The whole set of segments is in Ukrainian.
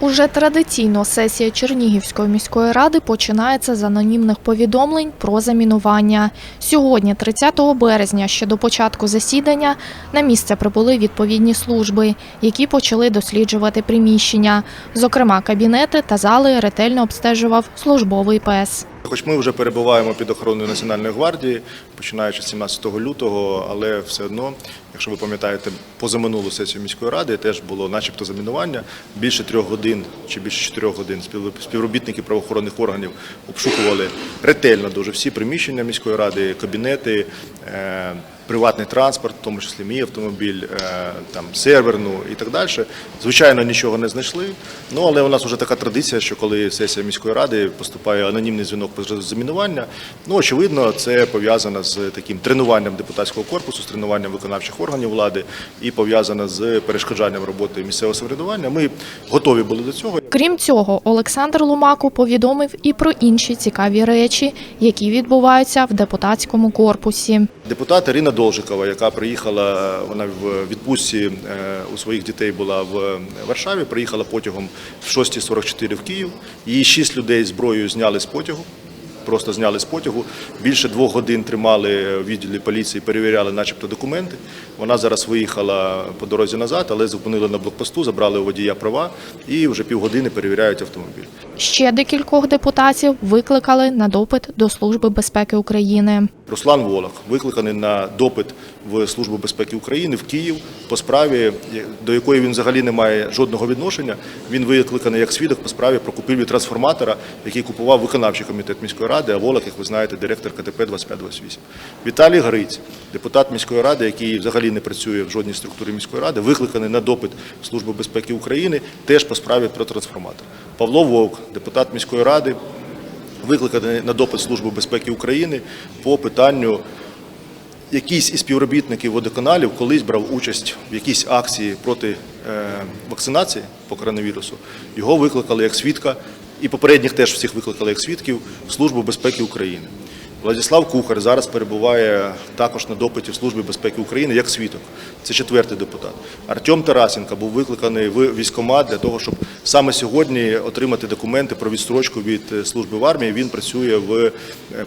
Уже традиційно сесія Чернігівської міської ради починається з анонімних повідомлень про замінування. Сьогодні, 30 березня, ще до початку засідання, на місце прибули відповідні служби, які почали досліджувати приміщення. Зокрема, кабінети та зали ретельно обстежував службовий пес. Хоч ми вже перебуваємо під охороною Національної гвардії, починаючи з 17 лютого, але все одно, якщо ви пам'ятаєте, позаминулу сесію міської ради теж було начебто замінування. Більше трьох годин чи більше чотирьох годин спів- співробітники правоохоронних органів обшукували ретельно дуже всі приміщення міської ради, кабінети. Приватний транспорт, в тому числі мій автомобіль, е, там серверну і так далі. Звичайно, нічого не знайшли. Ну але у нас вже така традиція, що коли сесія міської ради поступає анонімний дзвінок про замінування, ну очевидно, це пов'язано з таким тренуванням депутатського корпусу, з тренуванням виконавчих органів влади і пов'язано з перешкоджанням роботи місцевого самоврядування. Ми готові були до цього. Крім цього, Олександр Лумаку повідомив і про інші цікаві речі, які відбуваються в депутатському корпусі. Депутат Ірина Должикова, яка приїхала, вона в відпустці е, у своїх дітей була в Варшаві, приїхала потягом в 6.44 в Київ. Її шість людей зброєю зняли з потягу. Просто зняли з потягу. Більше двох годин тримали в відділі поліції, перевіряли, начебто, документи. Вона зараз виїхала по дорозі назад, але зупинили на блокпосту, забрали у водія права і вже півгодини перевіряють автомобіль. Ще декількох депутатів викликали на допит до Служби безпеки України. Руслан Волок викликаний на допит в Службу безпеки України в Київ по справі, до якої він взагалі не має жодного відношення. Він викликаний як свідок по справі про купівлю трансформатора, який купував виконавчий комітет міської ради. А Волок, як ви знаєте, директор КТП 2528. Віталій Гриць, депутат міської ради, який взагалі не працює в жодній структурі міської ради, викликаний на допит в Службу безпеки України теж по справі про трансформатор. Павло Вовк, депутат міської ради, викликаний на допит Служби безпеки України по питанню. Якийсь із співробітників водоканалів колись брав участь в якійсь акції проти е, вакцинації по коронавірусу. Його викликали як свідка, і попередніх теж всіх викликали як свідків в Службу безпеки України. Владислав Кухар зараз перебуває також на допиті в Службі безпеки України як свідок. Це четвертий депутат. Артем Тарасенко був викликаний в військкомат для того, щоб саме сьогодні отримати документи про відстрочку від е, служби в армії. Він працює в е,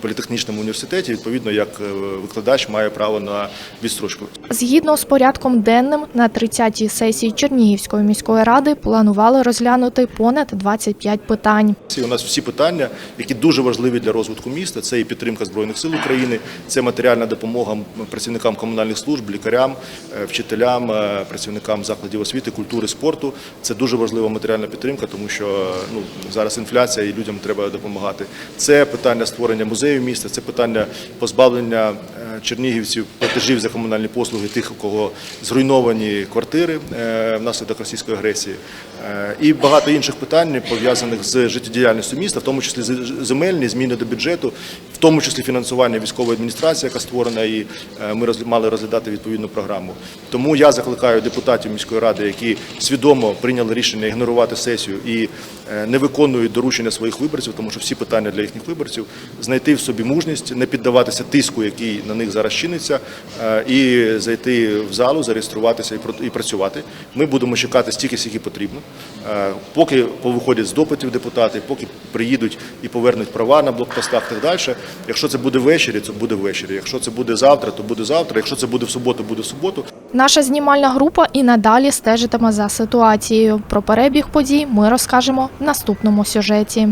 політехнічному університеті. Відповідно, як е, викладач має право на відстрочку. Згідно з порядком денним, на 30-й сесії Чернігівської міської ради планували розглянути понад 25 питань. У нас всі питання, які дуже важливі для розвитку міста. Це і підтримка збройних сил України, це матеріальна допомога працівникам комунальних служб, лікарям, е, вчителям, е, працівникам закладів освіти, культури, спорту. Це дуже важлива матеріальна підтримка, тому що ну зараз інфляція і людям треба допомагати. Це питання створення музею міста, це питання позбавлення е, чернігівців платежів за комунальні послуги, тих, у кого зруйновані квартири внаслідок російської агресії, і багато інших питань пов'язаних з життєдіяльністю міста, в тому числі земельні зміни до бюджету, в тому числі фінансування військової адміністрації, яка створена, і е, ми мали розглядати відповідну програму. Тому я закликаю депутатів міської ради, які свідомо прийняли рішення ігнорувати сесію і е, не виконують доручення своїх виборців, тому що всі питання для їхніх виборців, знайти в собі мужність, не піддаватися тиску, який на них зараз чиниться, е, і зайти в залу, зареєструватися і працювати. Ми будемо чекати стільки, скільки потрібно. Е, Поки повиходять з допитів депутати, поки приїдуть і повернуть права на блокпостах так далі. Якщо це буде ввечері, це буде ввечері. Якщо це буде завтра, то буде завтра. Якщо це буде в суботу, буде в суботу. Наша знімальна група і надалі стежитиме за ситуацією. Про перебіг подій ми розкажемо в наступному сюжеті.